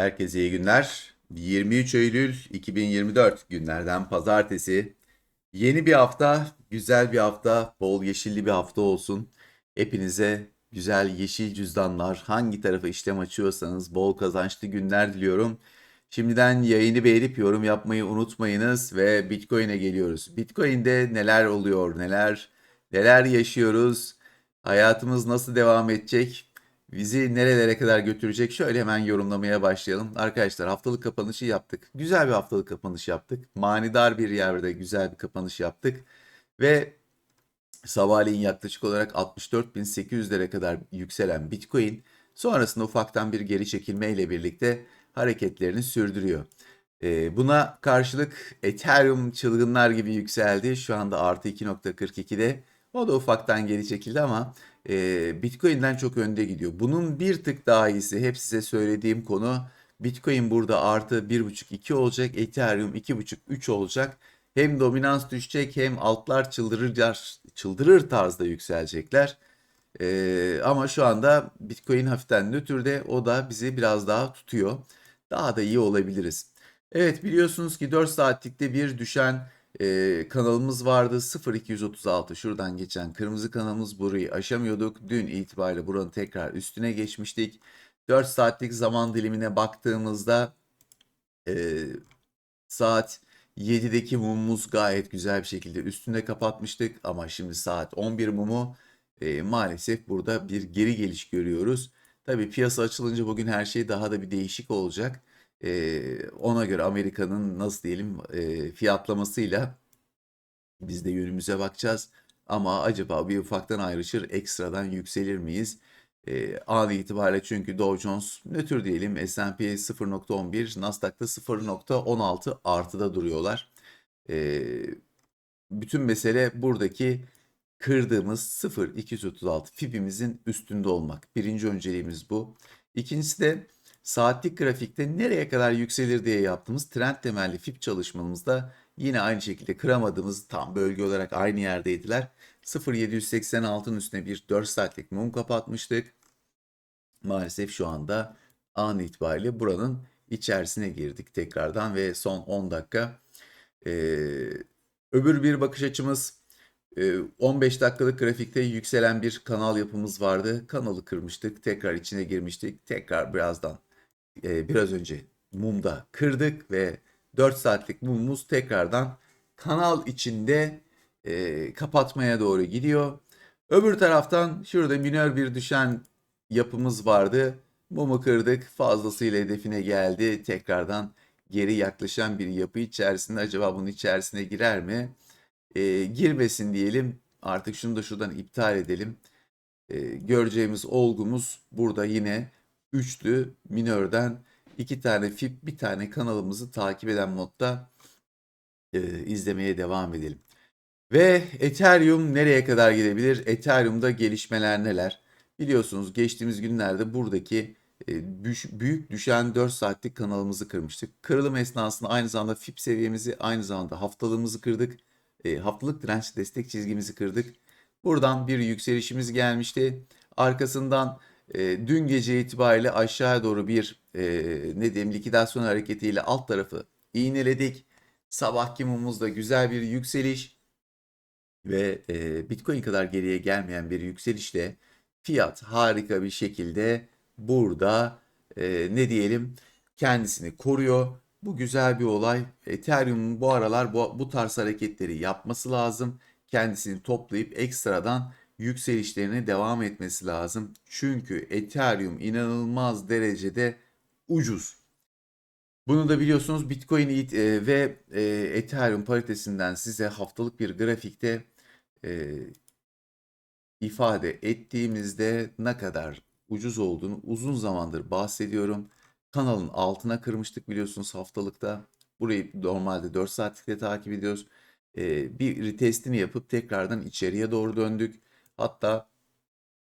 Herkese iyi günler. 23 Eylül 2024 günlerden pazartesi. Yeni bir hafta, güzel bir hafta, bol yeşilli bir hafta olsun. Hepinize güzel yeşil cüzdanlar, hangi tarafa işlem açıyorsanız bol kazançlı günler diliyorum. Şimdiden yayını beğenip yorum yapmayı unutmayınız ve Bitcoin'e geliyoruz. Bitcoin'de neler oluyor, neler neler yaşıyoruz? Hayatımız nasıl devam edecek? Bizi nerelere kadar götürecek? Şöyle hemen yorumlamaya başlayalım. Arkadaşlar haftalık kapanışı yaptık. Güzel bir haftalık kapanış yaptık. Manidar bir yerde güzel bir kapanış yaptık. Ve sabahleyin yaklaşık olarak 64.800'lere kadar yükselen Bitcoin sonrasında ufaktan bir geri çekilme ile birlikte hareketlerini sürdürüyor. Ee, buna karşılık Ethereum çılgınlar gibi yükseldi. Şu anda artı 2.42'de. O da ufaktan geri çekildi ama e, Bitcoin'den çok önde gidiyor. Bunun bir tık daha iyisi hep size söylediğim konu Bitcoin burada artı 1.5-2 olacak. Ethereum 2.5-3 olacak. Hem dominans düşecek hem altlar çıldırır, çıldırır tarzda yükselecekler. Ee, ama şu anda Bitcoin hafiften nötrde o da bizi biraz daha tutuyor. Daha da iyi olabiliriz. Evet biliyorsunuz ki 4 saatlikte bir düşen e, kanalımız vardı 0236 şuradan geçen kırmızı kanalımız burayı aşamıyorduk. Dün itibariyle buranın tekrar üstüne geçmiştik. 4 saatlik zaman dilimine baktığımızda e, saat 7'deki mumumuz gayet güzel bir şekilde üstünde kapatmıştık ama şimdi saat 11 mumu e, maalesef burada bir geri geliş görüyoruz. Tabii piyasa açılınca bugün her şey daha da bir değişik olacak. E, ona göre Amerika'nın nasıl diyelim e, fiyatlamasıyla biz de yönümüze bakacağız. Ama acaba bir ufaktan ayrışır, ekstradan yükselir miyiz? E, an itibariyle çünkü Dow Jones nötr diyelim S&P 0.11, Nasdaq'ta 0.16 artıda duruyorlar. E, bütün mesele buradaki kırdığımız 0.236 fibimizin üstünde olmak. Birinci önceliğimiz bu. İkincisi de saatlik grafikte nereye kadar yükselir diye yaptığımız trend temelli fib çalışmamızda yine aynı şekilde kıramadığımız tam bölge olarak aynı yerdeydiler. 0.786'ın üstüne bir 4 saatlik mum kapatmıştık. Maalesef şu anda an itibariyle buranın içerisine girdik tekrardan ve son 10 dakika. Ee, öbür bir bakış açımız 15 dakikalık grafikte yükselen bir kanal yapımız vardı. Kanalı kırmıştık. Tekrar içine girmiştik. Tekrar birazdan biraz önce mumda kırdık ve 4 saatlik mumumuz tekrardan kanal içinde kapatmaya doğru gidiyor. Öbür taraftan şurada minör bir düşen yapımız vardı. Mumu kırdık. Fazlasıyla hedefine geldi. Tekrardan geri yaklaşan bir yapı içerisinde acaba bunun içerisine girer mi? e, girmesin diyelim. Artık şunu da şuradan iptal edelim. E, göreceğimiz olgumuz burada yine üçlü minörden iki tane fib bir tane kanalımızı takip eden modda e, izlemeye devam edelim. Ve Ethereum nereye kadar gidebilir? Ethereum'da gelişmeler neler? Biliyorsunuz geçtiğimiz günlerde buradaki e, büyük düşen 4 saatlik kanalımızı kırmıştık. Kırılım esnasında aynı zamanda FIB seviyemizi aynı zamanda haftalığımızı kırdık e, haftalık direnç destek çizgimizi kırdık. Buradan bir yükselişimiz gelmişti. Arkasından e, dün gece itibariyle aşağıya doğru bir e, ne diyeyim likidasyon hareketiyle alt tarafı iğneledik. Sabahki mumumuzda güzel bir yükseliş ve e, Bitcoin kadar geriye gelmeyen bir yükselişle fiyat harika bir şekilde burada e, ne diyelim kendisini koruyor bu güzel bir olay. Ethereum'un bu aralar bu, bu tarz hareketleri yapması lazım. Kendisini toplayıp ekstradan yükselişlerine devam etmesi lazım. Çünkü Ethereum inanılmaz derecede ucuz. Bunu da biliyorsunuz Bitcoin e, ve e, Ethereum paritesinden size haftalık bir grafikte e, ifade ettiğimizde ne kadar ucuz olduğunu uzun zamandır bahsediyorum. Kanalın altına kırmıştık biliyorsunuz haftalıkta. Burayı normalde 4 saatlikte takip ediyoruz. Bir retestini yapıp tekrardan içeriye doğru döndük. Hatta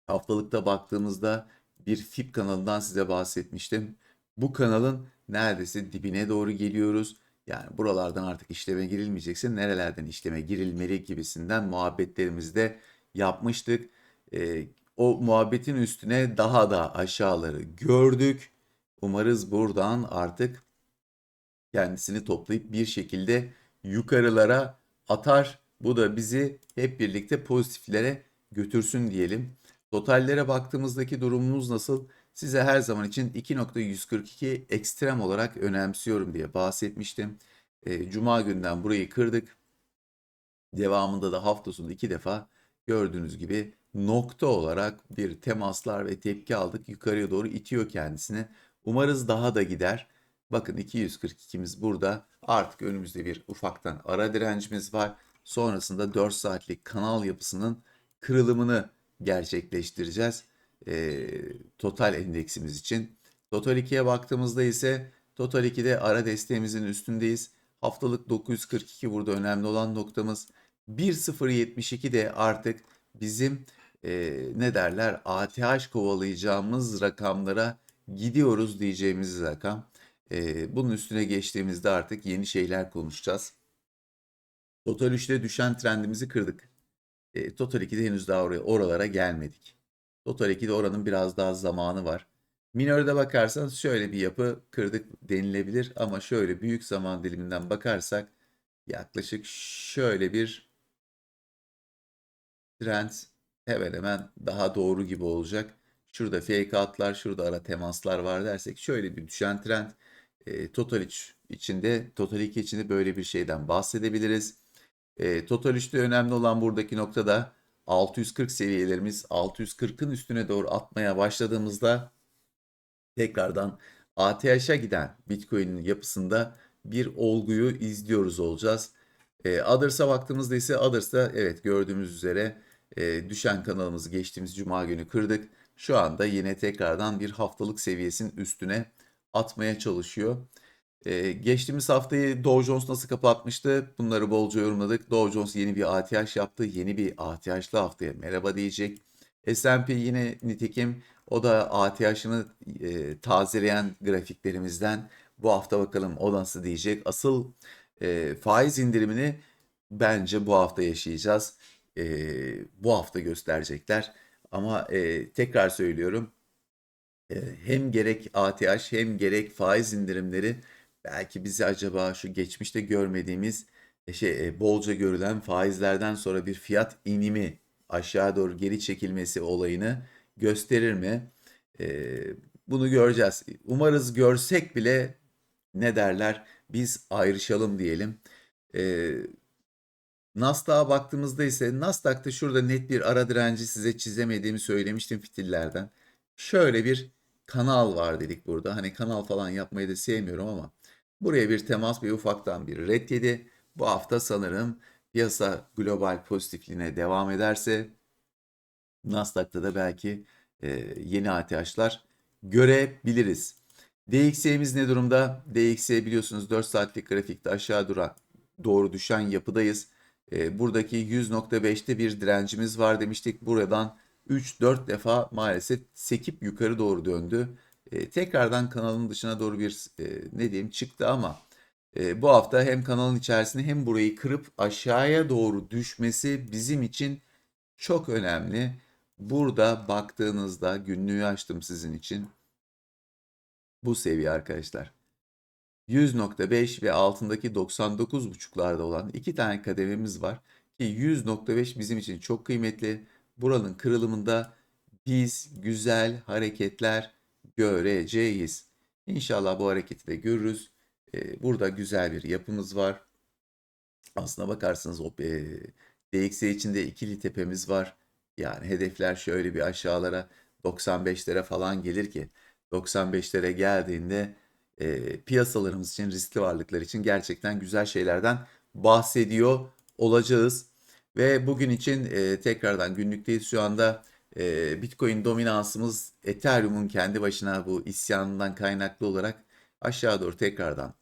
haftalıkta baktığımızda bir FIP kanalından size bahsetmiştim. Bu kanalın neredeyse dibine doğru geliyoruz. Yani buralardan artık işleme girilmeyecekse nerelerden işleme girilmeli gibisinden muhabbetlerimizde yapmıştık. Ee, o muhabbetin üstüne daha da aşağıları gördük Umarız buradan artık kendisini toplayıp bir şekilde yukarılara atar. Bu da bizi hep birlikte pozitiflere götürsün diyelim. Totallere baktığımızdaki durumumuz nasıl? Size her zaman için 2.142 ekstrem olarak önemsiyorum diye bahsetmiştim. E, Cuma günden burayı kırdık. Devamında da hafta sonu iki defa gördüğünüz gibi nokta olarak bir temaslar ve tepki aldık. Yukarıya doğru itiyor kendisini. Umarız daha da gider. Bakın 242'miz burada. Artık önümüzde bir ufaktan ara direncimiz var. Sonrasında 4 saatlik kanal yapısının kırılımını gerçekleştireceğiz. Ee, total endeksimiz için. Total 2'ye baktığımızda ise Total 2'de ara desteğimizin üstündeyiz. Haftalık 942 burada önemli olan noktamız. 1.072 de artık bizim e, ne derler ATH kovalayacağımız rakamlara gidiyoruz diyeceğimiz rakam. E, bunun üstüne geçtiğimizde artık yeni şeyler konuşacağız. Total 3'te düşen trendimizi kırdık. E, Total 2'de henüz daha oraya oralara gelmedik. Total 2'de oranın biraz daha zamanı var. Minörde bakarsanız şöyle bir yapı kırdık denilebilir ama şöyle büyük zaman diliminden bakarsak yaklaşık şöyle bir trend hemen hemen daha doğru gibi olacak. Şurada fake outlar, şurada ara temaslar var dersek şöyle bir düşen trend. E, Total 3 içinde, Total 2 içinde böyle bir şeyden bahsedebiliriz. E, Total 3'te önemli olan buradaki noktada 640 seviyelerimiz 640'ın üstüne doğru atmaya başladığımızda tekrardan ATH'a giden Bitcoin'in yapısında bir olguyu izliyoruz olacağız. E, Others'a baktığımızda ise Others'ta evet gördüğümüz üzere e, düşen kanalımızı geçtiğimiz cuma günü kırdık. Şu anda yine tekrardan bir haftalık seviyesinin üstüne atmaya çalışıyor. Ee, geçtiğimiz haftayı Dow Jones nasıl kapatmıştı? Bunları bolca yorumladık. Dow Jones yeni bir ATH yaptı. Yeni bir ATH'lı haftaya merhaba diyecek. S&P yine nitekim o da ATH'ını e, tazeleyen grafiklerimizden bu hafta bakalım o nasıl diyecek. Asıl e, faiz indirimini bence bu hafta yaşayacağız. E, bu hafta gösterecekler. Ama e, tekrar söylüyorum e, hem gerek ATH hem gerek faiz indirimleri belki bizi acaba şu geçmişte görmediğimiz e, şey e, bolca görülen faizlerden sonra bir fiyat inimi aşağı doğru geri çekilmesi olayını gösterir mi? E, bunu göreceğiz. Umarız görsek bile ne derler biz ayrışalım diyelim. Nasdaq'a baktığımızda ise Nasdaq'ta şurada net bir ara direnci size çizemediğimi söylemiştim fitillerden. Şöyle bir kanal var dedik burada. Hani kanal falan yapmayı da sevmiyorum ama buraya bir temas bir ufaktan bir red yedi. Bu hafta sanırım piyasa global pozitifliğine devam ederse Nasdaq'ta da belki e, yeni ATH'lar görebiliriz. DXY'miz ne durumda? DXY biliyorsunuz 4 saatlik grafikte aşağı dura, doğru düşen yapıdayız. E, buradaki 100.5'te bir direncimiz var demiştik. Buradan 3-4 defa maalesef sekip yukarı doğru döndü. E, tekrardan kanalın dışına doğru bir e, ne diyeyim çıktı ama e, bu hafta hem kanalın içerisinde hem burayı kırıp aşağıya doğru düşmesi bizim için çok önemli. Burada baktığınızda günlüğü açtım sizin için. Bu seviye arkadaşlar. 100.5 ve altındaki 99.5'larda olan iki tane kadememiz var. Ki 100.5 bizim için çok kıymetli. Buranın kırılımında biz güzel hareketler göreceğiz. İnşallah bu hareketi de görürüz. Ee, burada güzel bir yapımız var. Aslına bakarsanız o e, DXY içinde ikili tepemiz var. Yani hedefler şöyle bir aşağılara 95'lere falan gelir ki 95'lere geldiğinde e, piyasalarımız için, riskli varlıklar için gerçekten güzel şeylerden bahsediyor olacağız. Ve bugün için e, tekrardan günlükteyiz şu anda. E, Bitcoin dominansımız Ethereum'un kendi başına bu isyanından kaynaklı olarak aşağı doğru tekrardan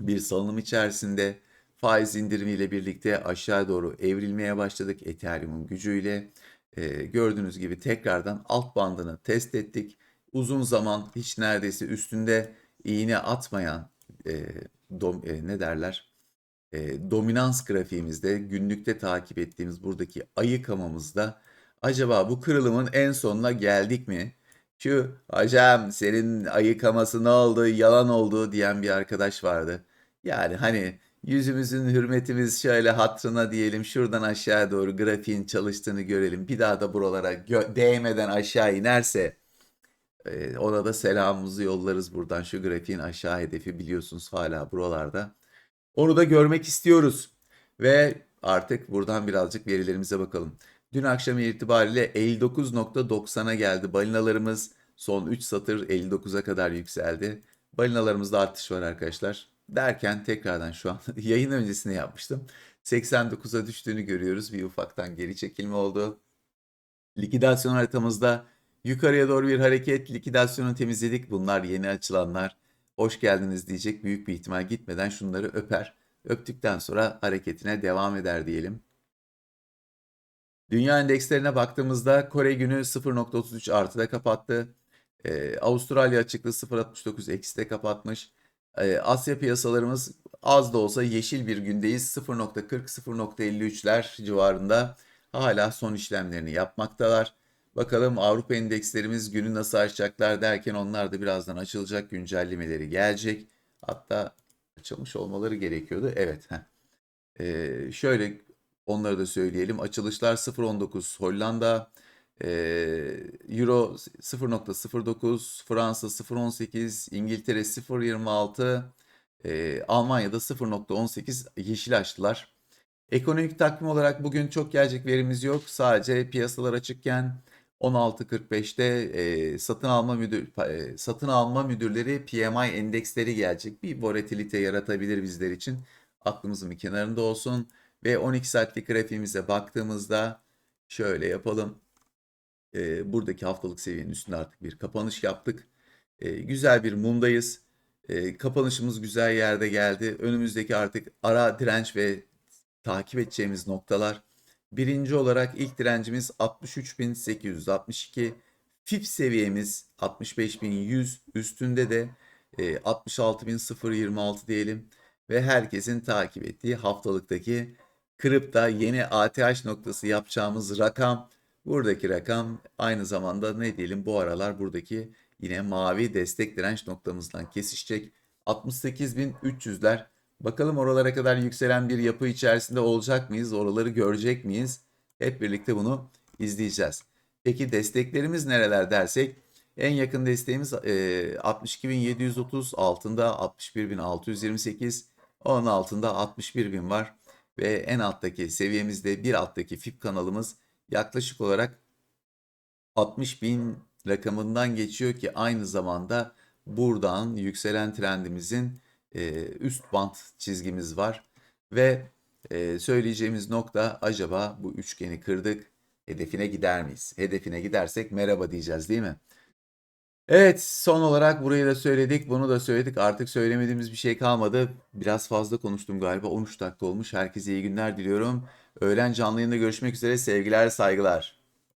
bir salınım içerisinde faiz indirimiyle birlikte aşağı doğru evrilmeye başladık Ethereum'un gücüyle. E, gördüğünüz gibi tekrardan alt bandını test ettik. Uzun zaman hiç neredeyse üstünde iğne atmayan e, dom, e, ne derler e, dominans grafiğimizde günlükte takip ettiğimiz buradaki ayı kamamızda acaba bu kırılımın en sonuna geldik mi? Şu hocam senin ayıkaması ne oldu, yalan oldu diyen bir arkadaş vardı. Yani hani yüzümüzün hürmetimiz şöyle hatrına diyelim şuradan aşağı doğru grafiğin çalıştığını görelim. Bir daha da buralara değmeden aşağı inerse e, ona da selamımızı yollarız buradan. Şu grafiğin aşağı hedefi biliyorsunuz hala buralarda. Onu da görmek istiyoruz. Ve artık buradan birazcık verilerimize bakalım. Dün akşam itibariyle 59.90'a geldi. Balinalarımız son 3 satır 59'a kadar yükseldi. Balinalarımızda artış var arkadaşlar. Derken tekrardan şu an yayın öncesine yapmıştım. 89'a düştüğünü görüyoruz. Bir ufaktan geri çekilme oldu. Likidasyon haritamızda yukarıya doğru bir hareket. Likidasyonu temizledik. Bunlar yeni açılanlar. Hoş geldiniz diyecek. Büyük bir ihtimal gitmeden şunları öper. Öptükten sonra hareketine devam eder diyelim. Dünya endekslerine baktığımızda Kore günü 0.33 artıda kapattı. Ee, Avustralya açıklığı 0.69 ekside kapatmış. Ee, Asya piyasalarımız az da olsa yeşil bir gündeyiz. 0.40-0.53'ler civarında hala son işlemlerini yapmaktalar. Bakalım Avrupa endekslerimiz günü nasıl açacaklar derken onlar da birazdan açılacak güncellemeleri gelecek. Hatta açılmış olmaları gerekiyordu. Evet. Ee, şöyle onları da söyleyelim. Açılışlar 0.19 Hollanda, Euro 0.09, Fransa 0.18, İngiltere 0.26, ee, Almanya'da 0.18 yeşil açtılar. Ekonomik takvim olarak bugün çok gelecek verimiz yok. Sadece piyasalar açıkken 16.45'te e, satın alma müdür e, satın alma müdürleri PMI endeksleri gelecek. Bir volatilite yaratabilir bizler için. Aklımızın bir kenarında olsun ve 12 saatlik grafiğimize baktığımızda şöyle yapalım. E, buradaki haftalık seviyenin üstünde artık bir kapanış yaptık. E, güzel bir mumdayız. E, kapanışımız güzel yerde geldi. Önümüzdeki artık ara direnç ve takip edeceğimiz noktalar. Birinci olarak ilk direncimiz 63.862. FIP seviyemiz 65.100 üstünde de e, 66.026 diyelim. Ve herkesin takip ettiği haftalıktaki kırıp da yeni ATH noktası yapacağımız rakam. Buradaki rakam aynı zamanda ne diyelim bu aralar buradaki yine mavi destek direnç noktamızdan kesişecek. 68.300'ler. Bakalım oralara kadar yükselen bir yapı içerisinde olacak mıyız? Oraları görecek miyiz? Hep birlikte bunu izleyeceğiz. Peki desteklerimiz nereler dersek en yakın desteğimiz e, 62.730 altında 61.628 onun altında 61.000 var ve en alttaki seviyemizde bir alttaki FIP kanalımız yaklaşık olarak 60.000 rakamından geçiyor ki aynı zamanda buradan yükselen trendimizin e, üst bant çizgimiz var ve e, söyleyeceğimiz nokta acaba bu üçgeni kırdık hedefine gider miyiz? Hedefine gidersek merhaba diyeceğiz değil mi? Evet son olarak burayı da söyledik bunu da söyledik artık söylemediğimiz bir şey kalmadı. Biraz fazla konuştum galiba 13 dakika olmuş herkese iyi günler diliyorum. Öğlen canlı yayında görüşmek üzere sevgiler saygılar.